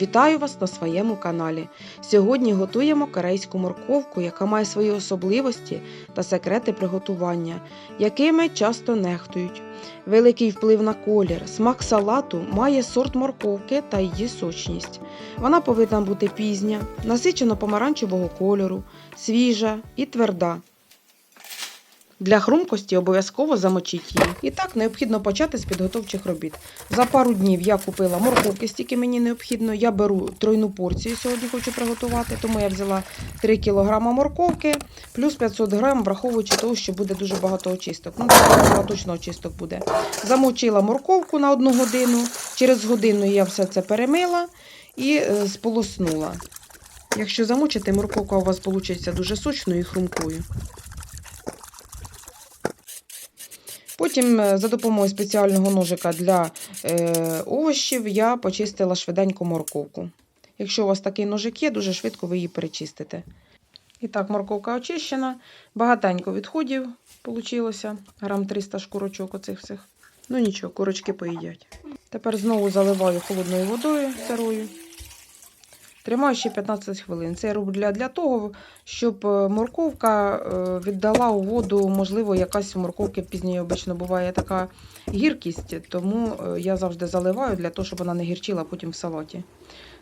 Вітаю вас на своєму каналі. Сьогодні готуємо корейську морковку, яка має свої особливості та секрети приготування, якими часто нехтують. Великий вплив на колір, смак салату має сорт морковки та її сочність. Вона повинна бути пізня, насичено помаранчевого кольору, свіжа і тверда. Для хрумкості обов'язково замочіть її. І так необхідно почати з підготовчих робіт. За пару днів я купила морковки, стільки мені необхідно. Я беру тройну порцію сьогодні хочу приготувати, тому я взяла 3 кг морковки, плюс 500 г, враховуючи того, що буде дуже багато очисток. Ну, так, точно очисток буде. Замочила морковку на одну годину. Через годину я все це перемила і е, сполоснула. Якщо замочити, морковка у вас вийде дуже сочною і хрумкою. Потім е, за допомогою спеціального ножика для е, овочів я почистила швиденько морковку. Якщо у вас такий ножик є, дуже швидко ви її перечистите. І так, морковка очищена, багатенько відходів вийшло, грам 300 шкурочок оцих всіх. Ну нічого, курочки поїдять. Тепер знову заливаю холодною водою сирою. Тримаю ще 15 хвилин. Це я роблю для, для того, щоб е, морковка е, віддала у воду, можливо, якась у морковки пізніше обично буває така гіркість, тому е, я завжди заливаю для того, щоб вона не гірчила потім в салаті.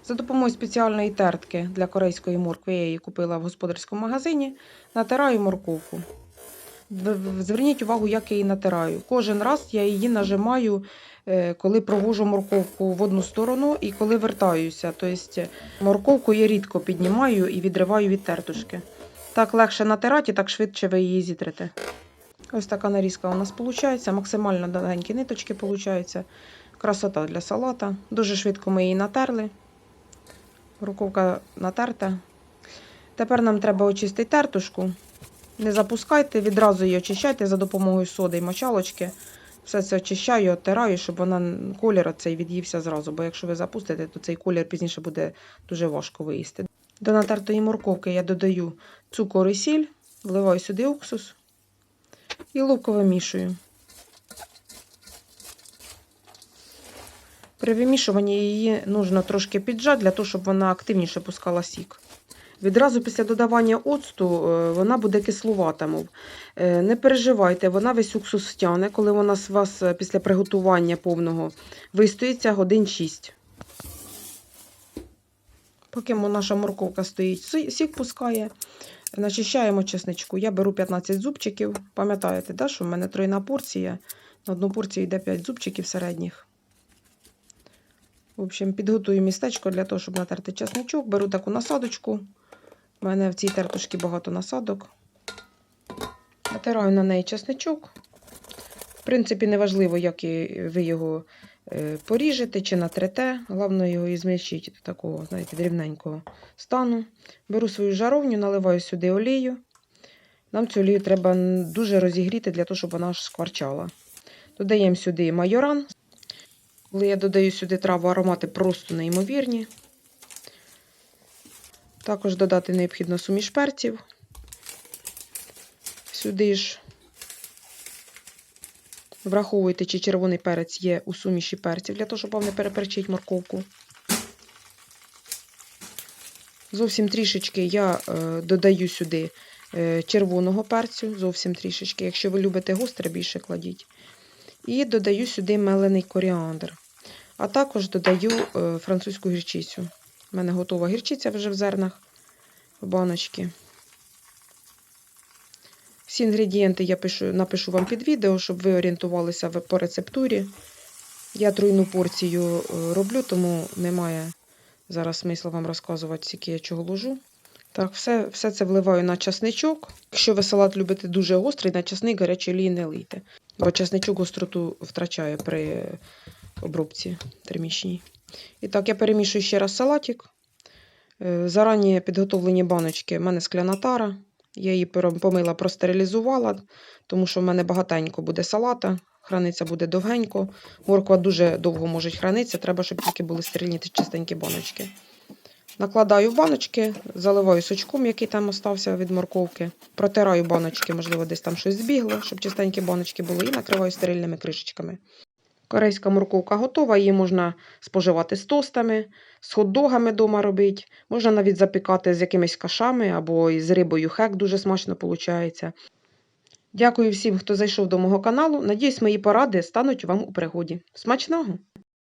За допомогою спеціальної тертки для корейської моркви, я її купила в господарському магазині, натираю морковку. Зверніть увагу, як я її натираю. Кожен раз я її нажимаю, е, коли провожу морковку в одну сторону і коли вертаюся. Тобто морковку я рідко піднімаю і відриваю від тертушки. Так легше натирати, так швидше ви її зітрете. Ось така нарізка у нас виходить. Максимально довгенькі ниточки виходить. Красота для салата. Дуже швидко ми її натерли. Морковка натерта. Тепер нам треба очистити тертушку. Не запускайте, відразу її очищайте за допомогою соди і мочалочки. Все це очищаю, оттираю, щоб вона колір цей від'ївся зразу. Бо якщо ви запустите, то цей колір пізніше буде дуже важко виїсти. До натертої морковки я додаю цукор і сіль, вливаю сюди уксус і луково вимішую. При вимішуванні її нужно трошки піджати, для того, щоб вона активніше пускала сік. Відразу після додавання оцту е, вона буде кислувата, мов. Е, Не переживайте, вона весь уксус стягне, коли вона з вас е, після приготування повного вистоїться годин 6. Поки наша морковка стоїть, сі- сік пускає, начищаємо чесничку. Я беру 15 зубчиків. Пам'ятаєте, да, що в мене тройна порція. На одну порцію йде 5 зубчиків середніх. В общем, підготую містечко для того, щоб натерти чесничок. Беру таку насадочку. У мене в цій тертушці багато насадок. Натираю на неї чесничок. В принципі, неважливо, як ви його е, поріжете чи натрете. Головне його і змельчити до такого, знаєте, дрібненького стану. Беру свою жаровню, наливаю сюди олію. Нам цю олію треба дуже розігріти для того, щоб вона аж скварчала. Додаємо сюди майоран. Коли я додаю сюди траву, аромати просто неймовірні. Також додати необхідно суміш перців. Сюди ж враховуйте, чи червоний перець є у суміші перців, для того, щоб вам не переперчити морковку. Зовсім трішечки я е, додаю сюди е, червоного перцю, зовсім трішечки. Якщо ви любите гостре, більше кладіть. І додаю сюди мелений коріандр. А також додаю е, французьку гірчицю. У мене готова гірчиця вже в зернах в баночці. Всі інгредієнти я пишу, напишу вам під відео, щоб ви орієнтувалися по рецептурі. Я тройну порцію е, роблю, тому немає зараз смисла вам розказувати, скільки я чого ложу. Так, все, все це вливаю на часничок. Якщо ви салат любите дуже гострий, на часник гарячої олії не лийте. Бо часничок гостроту втрачає при обробці термічній. І так, я перемішую ще раз салатик. Е, Зарані підготовлені баночки. У мене скляна тара. Я її помила, простерилізувала, тому що в мене багатенько буде салата. Храниться буде довгенько. Морква дуже довго може хранитися. Треба, щоб тільки були стерильні чистенькі баночки. Накладаю в баночки, заливаю сочком, який там остався від морковки. Протираю баночки, можливо, десь там щось збігло, щоб чистенькі баночки були, і накриваю стерильними кришечками. Корейська морковка готова, її можна споживати з тостами, з хот-догами вдома робити. Можна навіть запікати з якимись кашами або із рибою хек дуже смачно виходить. Дякую всім, хто зайшов до мого каналу. Надіюсь, мої поради стануть вам у пригоді. Смачного!